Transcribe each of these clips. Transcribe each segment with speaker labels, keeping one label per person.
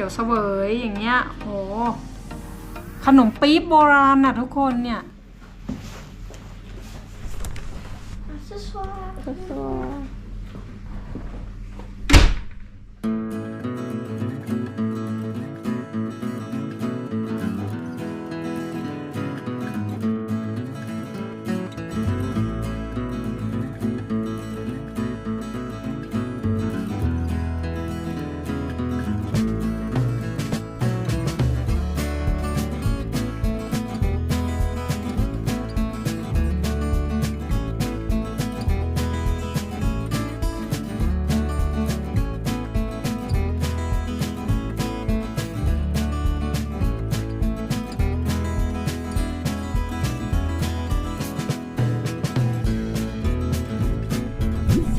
Speaker 1: ขียวเสวยอย่างเงี้ยโหขนมปี๊บโบราณน่ะทุกคนเนี่ยสวย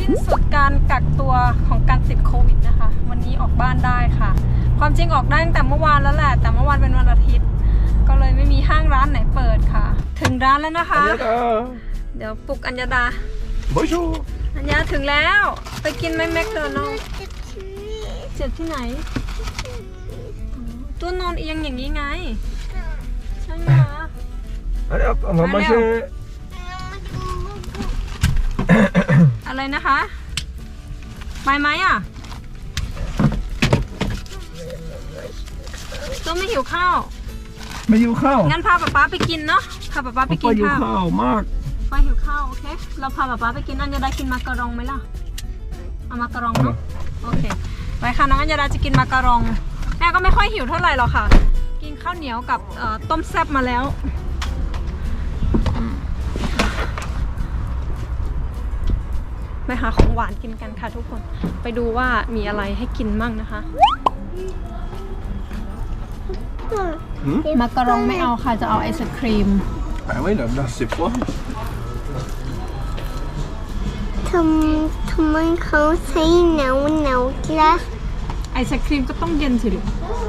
Speaker 1: นสุดการกักตัวของการติดโควิดนะคะ วันนี้ออกบ้านได้ค่ะ ความจริงออกได้ตั้งแต่เมื่อวานแล้วแหละ แต่เมื่อวานเป็นวันอาทิตย์ ก็เลยไม่มีห้างร้านไหนเปิดค่ะ ถึงร้านแล้วนะคะ เดี๋ยวปลุกอัญญาดา
Speaker 2: Bonjour
Speaker 1: อัญญาถึงแล้ว ไปกินไหมแมคโดนัลด์เจ็บที่ไหนอ๋อตัวนอนเอียงอย่างนี้ไง ใช่ไหมคะ
Speaker 2: Allez hop, on va
Speaker 1: Allez,
Speaker 2: manger.
Speaker 1: อะไรนะคะ ไปไหมอะตัวไม่หิวข้าว
Speaker 2: ไม่หิวข้าว
Speaker 1: งั้นพาป๊าป๊าไปกินเนาะพาป๊าป๊าไปกิน
Speaker 2: หิว
Speaker 1: ข้าว
Speaker 2: ข้าวมาก
Speaker 1: ไปหิวข้าวโอเค เราพาป๊าป๊าไปกินอัญญาดากินมาการองไหมล่ะ เอามาการองเนาะโอเค ไปค่ะน้องอัญญาดาจะกินมาการองแม่ก็ไม่ค่อยหิวเท่าไหร่หรอกค่ะ กินข้าวเหนียวกับเอ่อต้มแซ่บมาแล้ว ไปหาของหวานกินกันค่ะทุกคน ไปดูว่ามีอะไรให้กินมั่งนะคะ มาการองไม่เอาค่ะ จะเอาไอศครีม
Speaker 2: Ah oui, là, là c'est froid.
Speaker 3: ทำทำไมเขาใช้หนาวหนาวล่ะ
Speaker 1: ไอศครีมก็ต้องเย็นสิลูกอะไ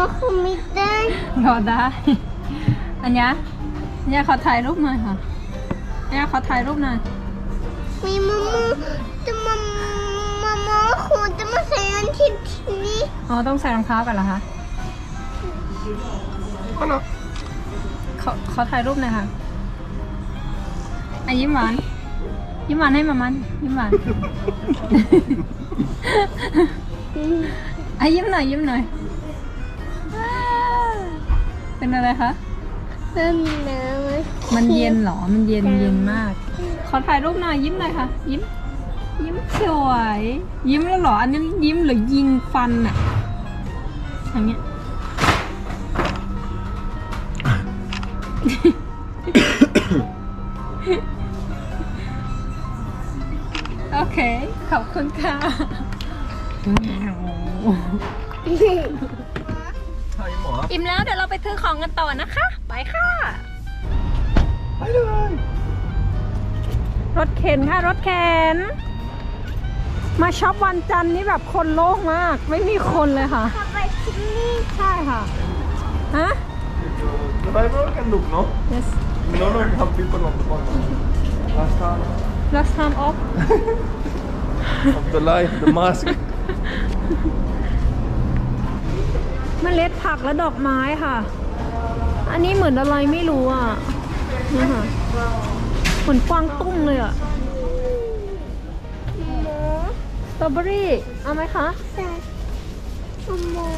Speaker 1: มา
Speaker 3: ม่าเขาไม่ได้
Speaker 1: รอได้ อันยะอันยะขอถ่ายรูปหน่อยค่ะอันยะขอถ่ายรูปหน่อย
Speaker 3: มีมาม่าแต่มามาม่าเขาจะมาใส่อันที่ที่นี่
Speaker 1: อ๋อต้องใส่รองเท้ากันเหรอคะ
Speaker 2: Voilà.
Speaker 1: ขอขอถ่ายรูปหน่อยค่ะอะยิ้มหวาน ยิ้มหวานให้มามัน ยิ้มหวาน อะยิ้มหน่อยยิ้มหน่อยอ่า เป็นอะไรคะ
Speaker 3: เพิ่มหนาว
Speaker 1: มันเย็นเหรอ มันเย็นเย็นมาก ขอถ่ายรูปหน่อยยิ้มหน่อยค่ะ ยิ้ม ยิ้มสวย ยิ้มแล้วเหรอ อันนี้ยิ้มหรือยิงฟันอะอย่างเงี้ย โอเค ขอบคุณค่ะ
Speaker 2: Allez, moi.
Speaker 1: อิ่มแล้วเดี๋ยวเราไปซื้อของกันต่อนะคะ ไปค่ะ
Speaker 2: Allez,
Speaker 1: รถเข็นค่ะ รถเข็น มาช็อปวันจันทร์นี่แบบคนโล่งมาก ไม่มีคนเลยค่ะ
Speaker 3: เข้าไปที่นี่
Speaker 1: ใช่ค่ะฮะ
Speaker 2: Det var ju kan nog, no?
Speaker 1: yes
Speaker 2: No, no, we have people on the bottom. Last time
Speaker 1: last time off
Speaker 2: of the life, the mask.
Speaker 1: เมล็ดผักและดอกไม้ค่ะ อันนี้เหมือนอะไรไม่รู้อะนี่ค่ะเหมือนกวางตุ้งเลยอะ
Speaker 3: หมู
Speaker 1: สตรอเบอรี่ เอาไหมคะ
Speaker 3: ใส่หมู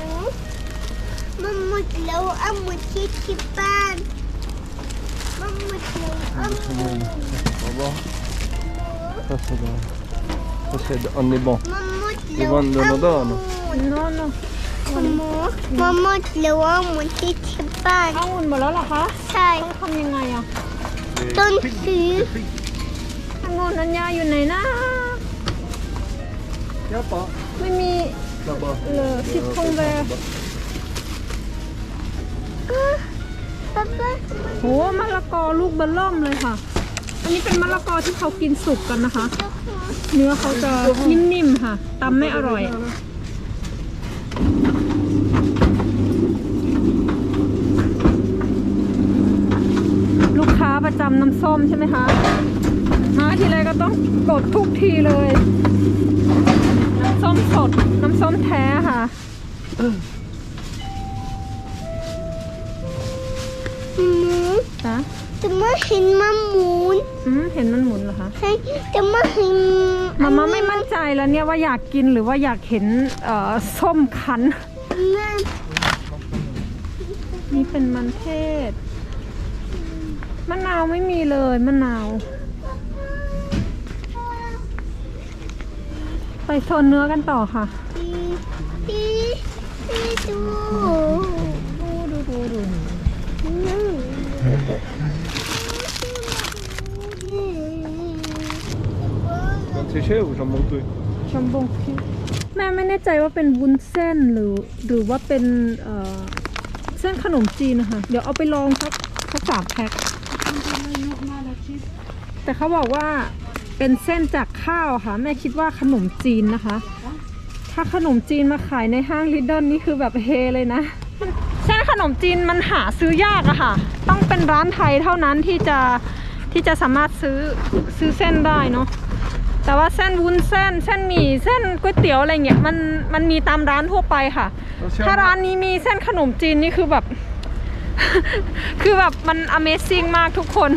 Speaker 3: มันหมดแล้วเอาหมดที่ที่บ้านมันหมดแล้วเอาหมด
Speaker 2: Ça va. Ça, c'est bon. Ça, c'est on est bon.
Speaker 3: มันหมด
Speaker 2: Du
Speaker 3: แล้ว
Speaker 2: vann den och dön.
Speaker 1: โน่น
Speaker 3: หมูมันหมดแล้วเอาหมดที่ที่บ้าน
Speaker 1: เอาหุ่นหมดแล้วเหรอคะ
Speaker 3: ใช่
Speaker 1: ต้องทำยังไงอะ
Speaker 3: ต้นซื้อ
Speaker 1: องุ่นอัญญาอยู่ไหนนะ
Speaker 2: Y'a pas.
Speaker 1: ไม่มี
Speaker 2: Là-bas.
Speaker 1: เหลือสิบพงแบ
Speaker 3: ป๊าป๊า
Speaker 1: โหมะละกอลูกเบลล่อมเลยค่ะ อันนี้เป็นมะละกอที่เขากินสุกกันนะคะ เนื้อเขาจะนิ่มๆค่ะตำไม่อร่อย ประจำน้ำส้มใช่ไหมคะมาทีไรก็ต้องกดทุกทีเลย น้ำส้มสด น้ำส้มแท้ค่ะ
Speaker 3: หมู
Speaker 1: นะ
Speaker 3: แต่ไม่เห็นมันหมุน
Speaker 1: อืมเห็นมันหมุนเหรอคะ
Speaker 3: ใช่แต่ไม่เห็น
Speaker 1: มาม่าไม่มั่นใจแล้วเนี่ยว่าอยากกินหรือว่าอยากเห็นเอ่อส้มคั้น
Speaker 3: นั่น
Speaker 1: นี่เป็นมันเทศ มะนาวไม่มีเลยมะนาว ไปโซนเนื้อกันต่อค่ะ
Speaker 3: ดีดีดีดู
Speaker 1: ดูดูดูดู
Speaker 3: อืม
Speaker 2: Séché ou jambon cru
Speaker 1: ชมบงคิแม่ไม่แน่ใจว่าเป็นวุ้นเส้นหรือหรือว่าเป็นเอ่อเส้นขนมจีนนะคะ เดี๋ยวเอาไปลองสักสักสามแพ็ค แต่เขาบอกว่าเป็นเส้นจากข้าวค่ะ แม่คิดว่าขนมจีนนะคะ ถ้าขนมจีนมาขายในห้างลิดเดิลนี่คือแบบเฮเลยนะเส้นขนมจีนมันหาซื้อยากอะค่ะ ต้องเป็นร้านไทยเท่านั้นที่จะที่จะสามารถซื้อซื้อเส้นได้เนาะแต่ว่าเส้นวุ้นเส้น เส้นหมี่เส้นก๋วยเตี๋ยวอะไรเงี้ยมันมันมีตามร้านทั่วไปค่ะ ถ้าร้านนี้มีเส้นขนมจีนนี่คือแบบ คือแบบมัน Amazing มากทุกคน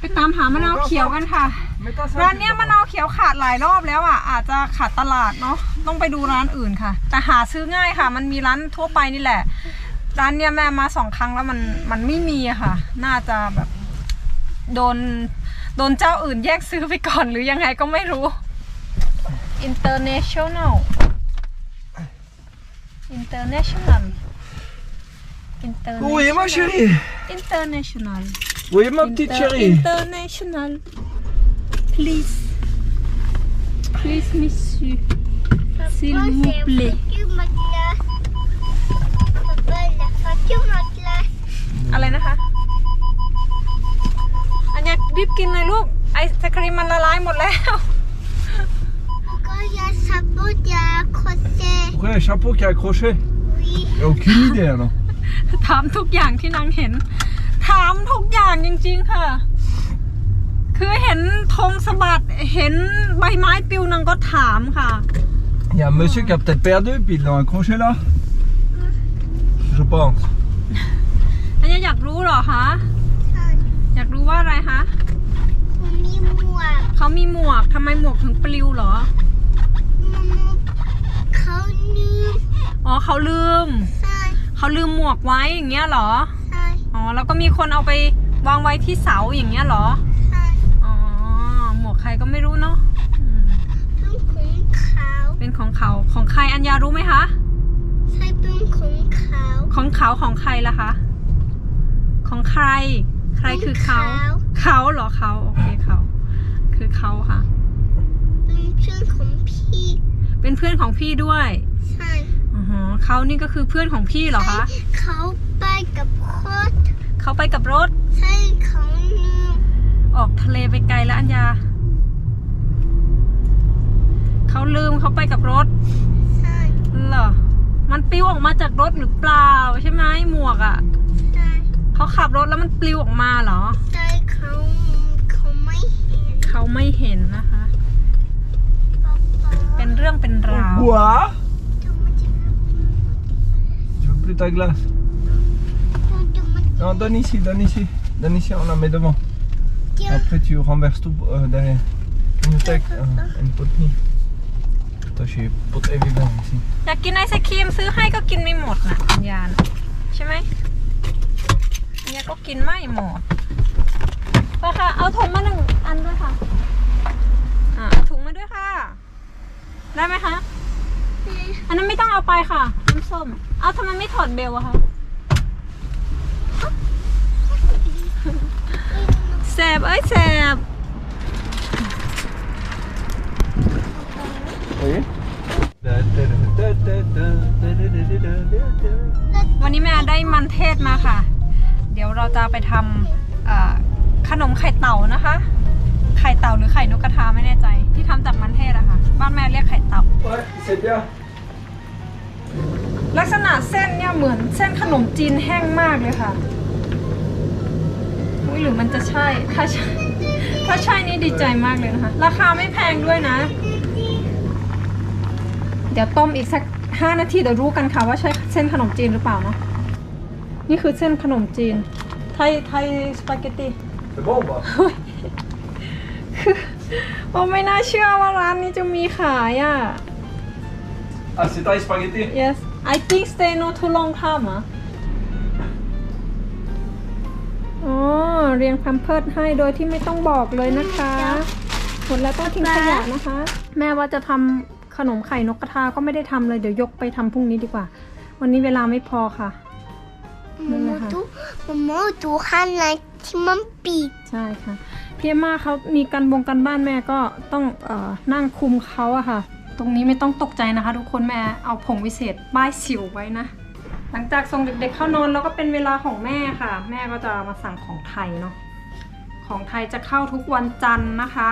Speaker 1: ไปตามหามะนาวเขียวกันค่ะ ร้านเนี้ยมะนาวเขียวขาดหลายรอบแล้วอะ อาจจะขาดตลาดเนาะ ต้องไปดูร้านอื่นค่ะ แต่หาซื้อง่ายค่ะ มันมีร้านทั่วไปนี่แหละ ร้านเนี้ยแม่มาสองครั้งแล้วมันมันไม่มีอะค่ะ น่าจะแบบโดนโดนเจ้าอื่นแยกซื้อไปก่อนหรือยังไงก็ไม่รู้ international international
Speaker 2: Où est ma chérie
Speaker 1: international
Speaker 2: Où est ma petite
Speaker 1: Inter-
Speaker 2: chérie
Speaker 1: International. Please. Please, monsieur. S'il vous plaît.
Speaker 3: Papa,
Speaker 1: รีบกินเลยลูก ไอศครีมมันละลายหมดแล้ว
Speaker 3: Pourquoi il y a un chapeau qui a accroché
Speaker 2: Ouais, chapeau qui est accroché.
Speaker 3: Oui.
Speaker 2: Y'a aucune idée alors.
Speaker 1: ถามทุกอย่างที่นางเห็น ถามทุกอย่างจริงๆค่ะ คือเห็นธงสะบัดเห็นใบไม้ปลิวนางก็ถามค่ะ
Speaker 2: Y'a un monsieur qui a peut-être perdu, puis ils l'ont accroché là. Je pense.
Speaker 1: อันเนี้ยอยากรู้เหรอคะ อยากรู้ว่าอะไรคะ
Speaker 3: มี หมวก
Speaker 1: เขามีหมวกทำไมหมวกถึงปลิวเหรอ
Speaker 3: เขาลืม
Speaker 1: อ๋อเขาลืม
Speaker 3: ใช่
Speaker 1: เขาลืมหมวกไว้อย่างเงี้ยเหรอ
Speaker 3: ใช่
Speaker 1: อ๋อแล้วก็มีคนเอาไปวางไว้ที่เสาอย่างเงี้ยเหรอ
Speaker 3: ใช่
Speaker 1: อ๋อหมวกใครก็ไม่รู้เนาะอืม
Speaker 3: เป็นของเขา
Speaker 1: เป็นของเขาของใครอัญญารู้ไหมคะ
Speaker 3: ใช่เป็นของเขา
Speaker 1: ของเขาของใครล่ะคะ ของใคร ใครคือเขา เขาเหรอเขาโอเคเขา คือเขาค่ะ
Speaker 3: เป็นเพื่อนของพี่
Speaker 1: เป็นเพื่อนของพี่ด้วย
Speaker 3: ใช่
Speaker 1: อ๋อเขานี่ก็คือเพื่อนของพี่เหรอคะ
Speaker 3: เขาไปกับโคตร
Speaker 1: เขาไปกับรถ
Speaker 3: ใช่เขาลืม
Speaker 1: ออกทะเลไปไกลแล้วอัญญาเขาลืมเขาไปกับรถ
Speaker 3: ใช่
Speaker 1: เหรอมันปลิวออกมาจากรถหรือเปล่า ใช่ไหมหมวกอะ่ะ
Speaker 3: ใช่
Speaker 1: เขาขับรถแล้วมันปลิวออกมาเหรอ
Speaker 3: ใช่เขาเขาไม่ เห็น
Speaker 1: เขาไม่เห็นนะคะ
Speaker 3: ป๊าป๊า
Speaker 1: เป็นเรื่องเป็นราว
Speaker 2: Quoi
Speaker 3: ทำไมถึง
Speaker 2: Tu veux plus ta glace
Speaker 3: ทำไม
Speaker 2: Non, donne ici, donne ici. Donne ici, on la met devant.
Speaker 3: เกี่ยว
Speaker 2: Après, tu renverses tout euh, derrière. Une tech, euh, une pot de mie. Attends, j'ai pot de heavy bag ici.
Speaker 1: อยากกินไอศครีมซื้อให้ก็กินไม่หมดนะอัญญานะใช่ไหมอัญญาก็กินไม่หมด ไปค่ะ เอาถุงมาหนึ่งอันด้วยค่ะ อ่าถุงมาด้วยค่ะ ได้ไหมคะ อันนั้นไม่ต้องเอาไปค่ะน้ำส้ม เอาทำไมไม่ถอดเบลอะคะแสบเอ้ยแสบวันนี้แม่ได้มันเทศมาค่ะ เดี๋ยวเราจะไปทำอ่อ ขนมไข่เต่านะคะ ไข่เต่าหรือไข่นกกระทาไม่แน่ใจ ที่ทำจากมันเทศอะค่ะ บ้านแม่เรียกไข่เต่า
Speaker 2: Ouais, c'est bien.
Speaker 1: ลักษณะเส้นเนี่ยเหมือนเส้นขนมจีนแห้งมากเลยค่ะอุ้ยหรือมันจะใช่ถ้าใช่ถ้าใช่นี่ดีใจมากเลยนะคะ ราคาไม่แพงด้วยนะ เดี๋ยวต้มอีกสักห้านาทีเดี๋ยวรู้กันค่ะว่าใช่เส้นขนมจีนหรือเปล่าเนาะนี่คือเส้นขนมจีนไทยไทยสปาเกตตี
Speaker 2: C'est bon ou pas
Speaker 1: โอ้ไม่น่าเชื่อว่าร้านนี้จะมีขายอะ
Speaker 2: Ah, c'est taille spaghetti
Speaker 1: Yes I think stay not too long time อะอ๋อเรียงแพมเพิร์ดให้โดยที่ไม่ต้องบอกเลยนะคะหมดแล้วต้องทิ้งขยะนะคะ แม่ว่าจะทำขนมไข่นกกระทาก็ไม่ได้ทำเลยเดี๋ยวยกไปทำพรุ่งนี้ดีกว่า วันนี้เวลาไม่พอค่ะ
Speaker 3: มามาดูมามาดูข้างใน ที่มันปิด
Speaker 1: ใช่ค่ะพี่มมาเขามีการบงกันบ้านแม่ก็ต้องเออนั่งคุมเขาอะค่ะ ตรงนี้ไม่ต้องตกใจนะคะ ทุกคนแม่เอาผงวิเศษป้ายสิวไว้นะ หลังจากส่งเด็กๆเข้านอนแล้วก็เป็นเวลาของแม่ค่ะ แม่ก็จะมาสั่งของไทยเนาะของไทยจะเข้าทุกวันจันทร์นะคะ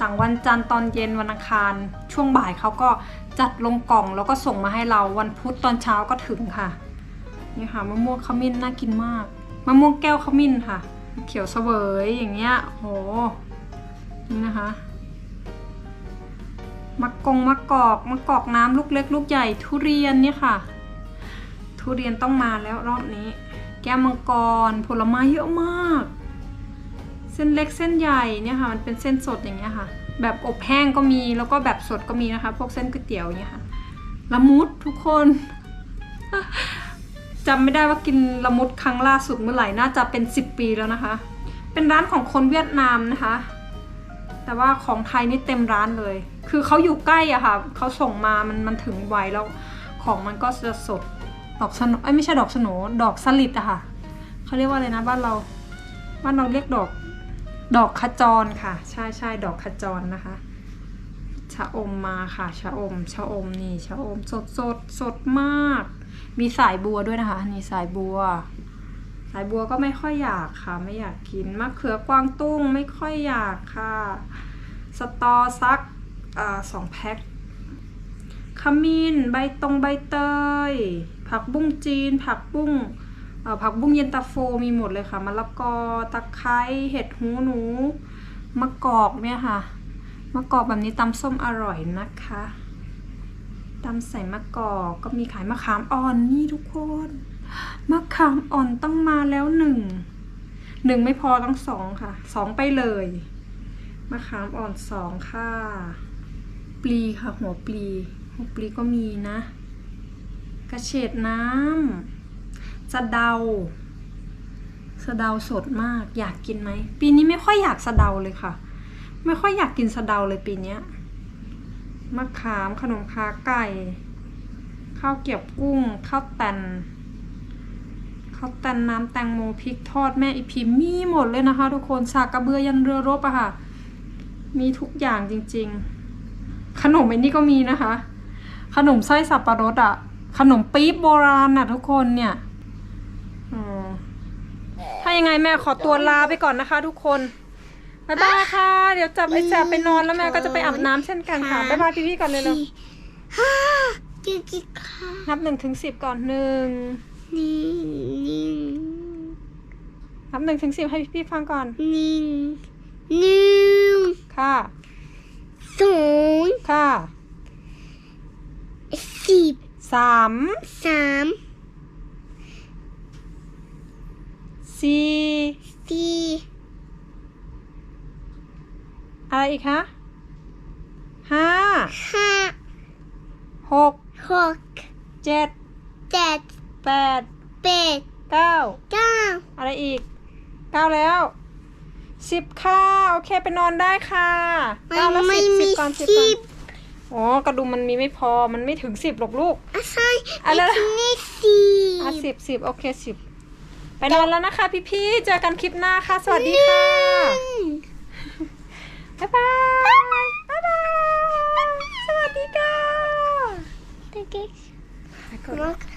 Speaker 1: สั่งวันจันทร์ตอนเย็นวันอังคาร ช่วงบ่ายเขาก็จัดลงกล่องแล้วก็ส่งมาให้เราวันพุธตอนเช้าก็ถึงค่ะนี่ค่ะมะม่วงขมิ้นน่ากินมาก มะม่วงแก้วขมิ้นค่ะ เขียวเสวยอย่างเงี้ยโหนี่นะคะมะกงมะกอกมะกอกน้ำลูกเล็กลูกใหญ่ทุเรียนเนี่ยค่ะ ทุเรียนต้องมาแล้วรอบนี้ แก้วมังกรผลไม้เยอะมาก เส้นเล็กเส้นใหญ่เนี่ยค่ะมันเป็นเส้นสดอย่างเงี้ยค่ะ แบบอบแห้งก็มีแล้วก็แบบสดก็มีนะคะ พวกเส้นก๋วยเตี๋ยวเงี้ยค่ะละมุดทุกคน จำไม่ได้ว่ากินละมุดครั้งล่าสุดเมื่อไหร่น่าจะเป็น 10 ปีแล้วนะคะ เป็นร้านของคนเวียดนามนะคะ แต่ว่าของไทยนี่เต็มร้านเลย คือเขาอยู่ใกล้อะค่ะเขาส่งมามันมันถึงไวแล้วของมันก็จะสดดอกสนเอ้ไม่ใช่ดอกสนดอกสลิดอะค่ะเขาเรียกว่าอะไรนะบ้านเราบ้านเราเรียกดอกดอกขจรค่ะ ใช่ใช่ดอกขจรนะคะชะอมมาค่ะชะอมชะอมนี่ชะอมสดสดสดมาก มีสายบัวด้วยนะคะนี่สายบัว สายบัวก็ไม่ค่อยอยากค่ะ ไม่อยากกินมะเขือกวางตุ้งไม่ค่อยอยากค่ะ สตอซักอสองแพ็คขมิ้นใบตรงใบเตย ผักบุ้งจีน ผักบุ้งผักบุ้งเย็นตาโฟมีหมดเลยค่ะมะละกอตะไคร้เห็ดหูหนูมะกอกเนี่ยค่ะมะกอกแบบนี้ตำส้มอร่อยนะคะ ตำใส่มะกอกก็มีขายมะขามอ่อนนี่ทุกคนมะขามอ่อนต้องมาแล้วหนึ่งหนึ่งไม่พอต้องสองค่ะสองไปเลยมะขามอ่อนสองค่ะ ปลีค่ะ หัวปลีหัวปลีก็มีนะ กระเฉดน้ำสะเดาสะเดาสดมากอยากกินไหม ปีนี้ไม่ค่อยอยากสะเดาเลยค่ะ ไม่ค่อยอยากกินสะเดาเลยปีนี้ มะขามขนมคาไก่ ข้าวเกรียบกุ้ง ข้าวแตนข้าวแตนน้ำแตงโมพริกทอดแม่อีพีมีหมดเลยนะคะ ทุกคนสากกระเบือยันเรือรบอะค่ะ มีทุกอย่างจริง ๆ ขนมไอ้นี่ก็มีนะคะ ขนมไส้สับปะรดอะขนมปี๊บโบราณอะทุกคนเนี่ยถ้ายังไงแม่ขอตัวลาไปก่อนนะคะ ทุกคน บ๊ายบายค่ะ เดี๋ยวจับไอ้แจบไปนอนแล้วแม่ก็จะไปอาบน้ำเช่นกันค่ะ บ๊ายบายพี่ๆก่อนเลยเร็ว
Speaker 3: ห้าจิกจิกค่ะ
Speaker 1: นับหนึ่งถึงสิบก่อนหนึ่ง
Speaker 3: นี่นี่
Speaker 1: นับหนึ่งถึงสิบให้พี่ๆฟังก่อน
Speaker 3: นี่หนึ่ง
Speaker 1: ค่ะ
Speaker 3: สอง
Speaker 1: ค่ะ
Speaker 3: สิบ
Speaker 1: สาม
Speaker 3: สาม
Speaker 1: สี่
Speaker 3: สี่
Speaker 1: อะไรอีกคะห้า
Speaker 3: ห้า
Speaker 1: หก
Speaker 3: หก
Speaker 1: เจ็ด
Speaker 3: เจ็ด
Speaker 1: แปด
Speaker 3: แปด
Speaker 1: เก้า
Speaker 3: เก้า
Speaker 1: อะไรอีกเก้าแล้วสิบค่ะ โอเคไปนอนได้ค่ะเก้าแล้ว
Speaker 3: ไม่
Speaker 1: สิบสิ
Speaker 3: มี
Speaker 1: บก่อนสิบ
Speaker 3: สิ
Speaker 1: ก่อน
Speaker 3: บ
Speaker 1: อ๋อกระดุมมันมีไม่พอมันไม่ถึงสิบหรอกลูก
Speaker 3: อะใช่
Speaker 1: อะไรนะ
Speaker 3: ที่นี่สี่
Speaker 1: อะสิบสิบโอเคสิบไปนอนแล้วนะคะ พี่ๆเจอกันคลิปหน้าค่ะ สวัสดีค่ะ บ๊ายบาย บ๊ายบาย สวัสดีค่ะ
Speaker 3: เด็กๆ